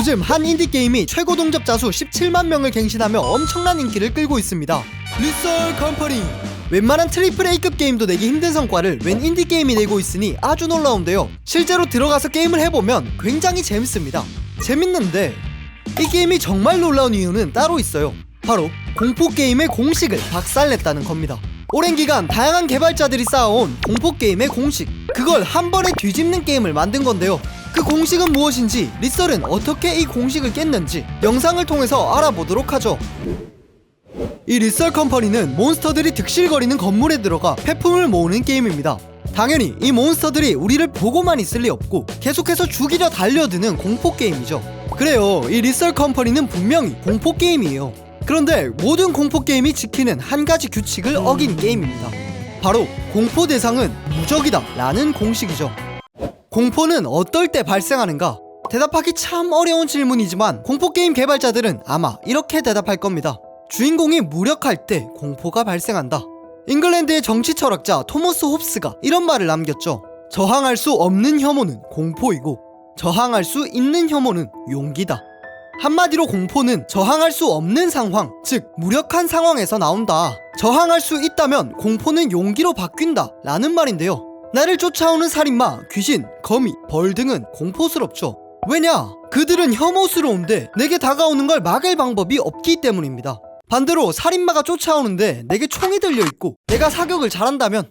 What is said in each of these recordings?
요즘 한 인디게임이 최고 동접자 수 17만 명을 갱신하며 엄청난 인기를 끌고 있습니다. 리썰 컴퍼니 웬만한 트리플 A급 게임도 내기 힘든 성과를 웬 인디게임이 내고 있으니 아주 놀라운데요. 실제로 들어가서 게임을 해보면 굉장히 재밌습니다. 재밌는데 이 게임이 정말 놀라운 이유는 따로 있어요. 바로 공포 게임의 공식을 박살냈다는 겁니다. 오랜 기간 다양한 개발자들이 쌓아온 공포 게임의 공식 그걸 한 번에 뒤집는 게임을 만든 건데요. 그 공식은 무엇인지 리썰은 어떻게 이 공식을 깼는지 영상을 통해서 알아보도록 하죠. 이 리썰 컴퍼니는 몬스터들이 득실거리는 건물에 들어가 폐품을 모으는 게임입니다. 당연히 이 몬스터들이 우리를 보고만 있을 리 없고 계속해서 죽이려 달려드는 공포 게임이죠. 그래요, 이 리썰 컴퍼니는 분명히 공포 게임이에요. 그런데 모든 공포 게임이 지키는 한 가지 규칙을 어긴 게임입니다. 바로 공포 대상은 무적이다 라는 공식이죠. 공포는 어떨 때 발생하는가? 대답하기 참 어려운 질문이지만 공포게임 개발자들은 아마 이렇게 대답할 겁니다. 주인공이 무력할 때 공포가 발생한다. 잉글랜드의 정치 철학자 토머스 홉스가 이런 말을 남겼죠. 저항할 수 없는 혐오는 공포이고 저항할 수 있는 혐오는 용기다. 한마디로 공포는 저항할 수 없는 상황, 즉 무력한 상황에서 나온다. 저항할 수 있다면 공포는 용기로 바뀐다. 라는 말인데요. 나를 쫓아오는 살인마, 귀신, 거미, 벌 등은 공포스럽죠. 왜냐? 그들은 혐오스러운데 내게 다가오는 걸 막을 방법이 없기 때문입니다. 반대로 살인마가 쫓아오는데 내게 총이 들려 있고 내가 사격을 잘한다면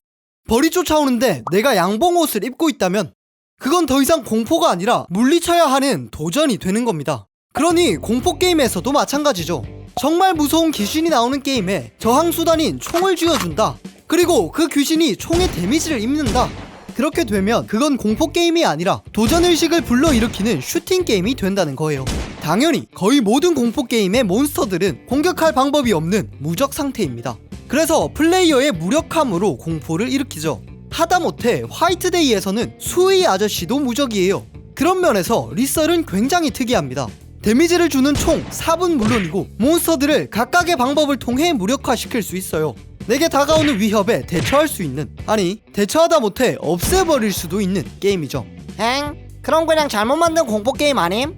벌이 쫓아오는데 내가 양봉 옷을 입고 있다면 그건 더 이상 공포가 아니라 물리쳐야 하는 도전이 되는 겁니다. 그러니 공포 게임에서도 마찬가지죠. 정말 무서운 귀신이 나오는 게임에 저항 수단인 총을 쥐어준다. 그리고 그 귀신이 총에 데미지를 입는다. 그렇게 되면 그건 공포 게임이 아니라 도전 의식을 불러일으키는 슈팅 게임이 된다는 거예요. 당연히 거의 모든 공포 게임의 몬스터들은 공격할 방법이 없는 무적 상태입니다. 그래서 플레이어의 무력함으로 공포를 일으키죠. 하다못해 화이트데이에서는 수의 아저씨도 무적이에요. 그런 면에서 리썰은 굉장히 특이합니다. 데미지를 주는 총 4분 물론이고 몬스터들을 각각의 방법을 통해 무력화시킬 수 있어요. 내게 다가오는 위협에 대처할 수 있는 아니 대처하다 못해 없애버릴 수도 있는 게임이죠. 엥? 그럼 그냥 잘못 만든 공포 게임 아님?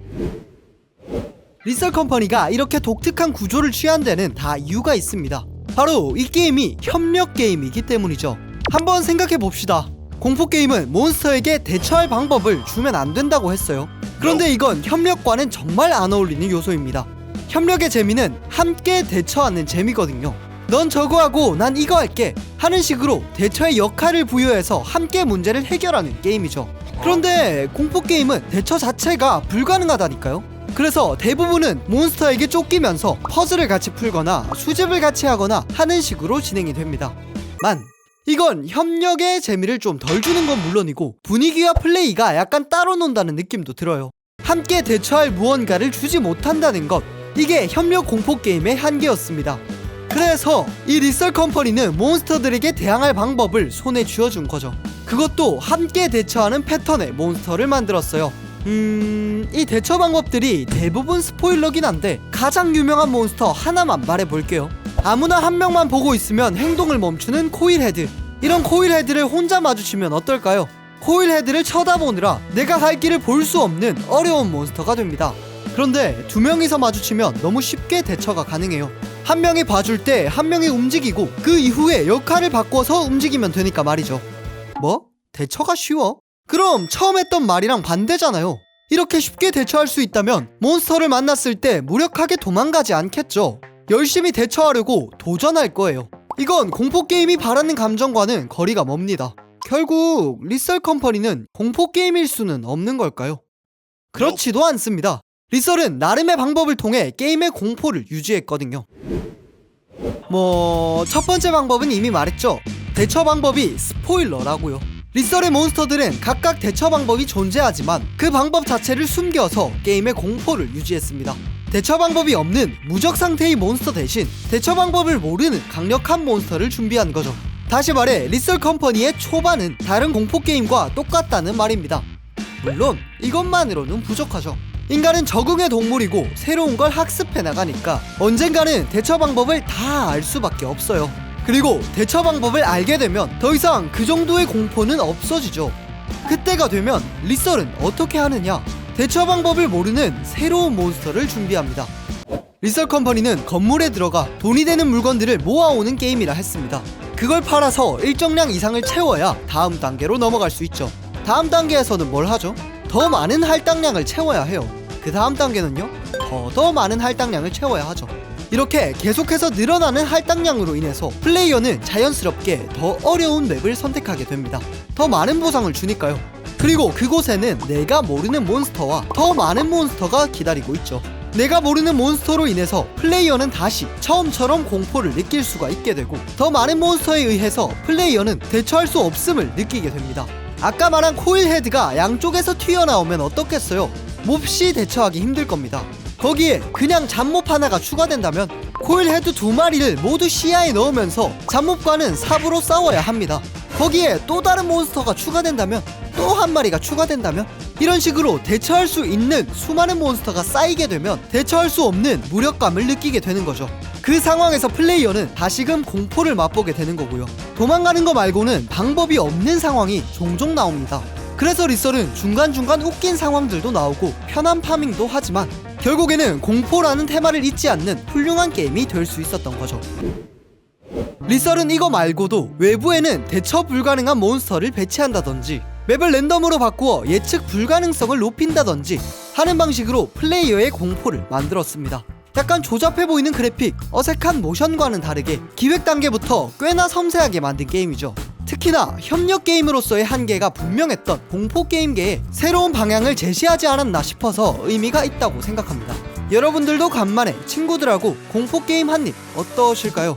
리썰 컴퍼니가 이렇게 독특한 구조를 취한 데는 다 이유가 있습니다. 바로 이 게임이 협력 게임이기 때문이죠. 한번 생각해 봅시다. 공포 게임은 몬스터에게 대처할 방법을 주면 안 된다고 했어요. 그런데 이건 협력과는 정말 안 어울리는 요소입니다. 협력의 재미는 함께 대처하는 재미거든요. 넌 저거 하고 난 이거 할게 하는 식으로 대처의 역할을 부여해서 함께 문제를 해결하는 게임이죠. 그런데 공포 게임은 대처 자체가 불가능하다니까요. 그래서 대부분은 몬스터에게 쫓기면서 퍼즐을 같이 풀거나 수집을 같이 하거나 하는 식으로 진행이 됩니다. 만 이건 협력의 재미를 좀 덜 주는 건 물론이고 분위기와 플레이가 약간 따로 논다는 느낌도 들어요. 함께 대처할 무언가를 주지 못한다는 것 이게 협력 공포 게임의 한계였습니다. 그래서 이 리썰 컴퍼니는 몬스터들에게 대항할 방법을 손에 쥐어준 거죠. 그것도 함께 대처하는 패턴의 몬스터를 만들었어요. 음, 이 대처 방법들이 대부분 스포일러긴 한데 가장 유명한 몬스터 하나만 말해볼게요. 아무나 한 명만 보고 있으면 행동을 멈추는 코일 헤드. 이런 코일 헤드를 혼자 마주치면 어떨까요? 코일 헤드를 쳐다보느라 내가 갈 길을 볼 수 없는 어려운 몬스터가 됩니다. 그런데 두 명이서 마주치면 너무 쉽게 대처가 가능해요. 한 명이 봐줄 때 한 명이 움직이고 그 이후에 역할을 바꿔서 움직이면 되니까 말이죠. 뭐? 대처가 쉬워? 그럼 처음 했던 말이랑 반대잖아요. 이렇게 쉽게 대처할 수 있다면 몬스터를 만났을 때 무력하게 도망가지 않겠죠. 열심히 대처하려고 도전할 거예요. 이건 공포 게임이 바라는 감정과는 거리가 멉니다. 결국 리썰 컴퍼니는 공포 게임일 수는 없는 걸까요? 그렇지도 않습니다. 리썰은 나름의 방법을 통해 게임의 공포를 유지했거든요. 뭐, 첫 번째 방법은 이미 말했죠. 대처 방법이 스포일러라고요. 리썰의 몬스터들은 각각 대처 방법이 존재하지만 그 방법 자체를 숨겨서 게임의 공포를 유지했습니다. 대처 방법이 없는 무적 상태의 몬스터 대신 대처 방법을 모르는 강력한 몬스터를 준비한 거죠. 다시 말해 리썰 컴퍼니의 초반은 다른 공포 게임과 똑같다는 말입니다. 물론 이것만으로는 부족하죠. 인간은 적응의 동물이고 새로운 걸 학습해 나가니까 언젠가는 대처 방법을 다 알 수밖에 없어요. 그리고 대처 방법을 알게 되면 더 이상 그 정도의 공포는 없어지죠. 그때가 되면 리썰은 어떻게 하느냐? 대처 방법을 모르는 새로운 몬스터를 준비합니다. 리썰 컴퍼니는 건물에 들어가 돈이 되는 물건들을 모아오는 게임이라 했습니다. 그걸 팔아서 일정량 이상을 채워야 다음 단계로 넘어갈 수 있죠. 다음 단계에서는 뭘 하죠? 더 많은 할당량을 채워야 해요. 그 다음 단계는요? 더더 많은 할당량을 채워야 하죠. 이렇게 계속해서 늘어나는 할당량으로 인해서 플레이어는 자연스럽게 더 어려운 맵을 선택하게 됩니다. 더 많은 보상을 주니까요. 그리고 그곳에는 내가 모르는 몬스터와 더 많은 몬스터가 기다리고 있죠. 내가 모르는 몬스터로 인해서 플레이어는 다시 처음처럼 공포를 느낄 수가 있게 되고 더 많은 몬스터에 의해서 플레이어는 대처할 수 없음을 느끼게 됩니다. 아까 말한 코일 헤드가 양쪽에서 튀어나오면 어떻겠어요? 몹시 대처하기 힘들 겁니다. 거기에 그냥 잡몹 하나가 추가된다면 코일 헤드 두 마리를 모두 시야에 넣으면서 잡몹과는 삽으로 싸워야 합니다. 거기에 또 다른 몬스터가 추가된다면 또 한 마리가 추가된다면 이런 식으로 대처할 수 있는 수많은 몬스터가 쌓이게 되면 대처할 수 없는 무력감을 느끼게 되는 거죠. 그 상황에서 플레이어는 다시금 공포를 맛보게 되는 거고요. 도망가는 거 말고는 방법이 없는 상황이 종종 나옵니다. 그래서 리설은 중간중간 웃긴 상황들도 나오고 편한 파밍도 하지만 결국에는 공포라는 테마를 잊지 않는 훌륭한 게임이 될 수 있었던 거죠. 리설은 이거 말고도 외부에는 대처 불가능한 몬스터를 배치한다든지 맵을 랜덤으로 바꾸어 예측 불가능성을 높인다든지 하는 방식으로 플레이어의 공포를 만들었습니다. 약간 조잡해 보이는 그래픽, 어색한 모션과는 다르게 기획 단계부터 꽤나 섬세하게 만든 게임이죠. 특히나 협력 게임으로서의 한계가 분명했던 공포 게임계에 새로운 방향을 제시하지 않았나 싶어서 의미가 있다고 생각합니다. 여러분들도 간만에 친구들하고 공포 게임 한 입 어떠실까요?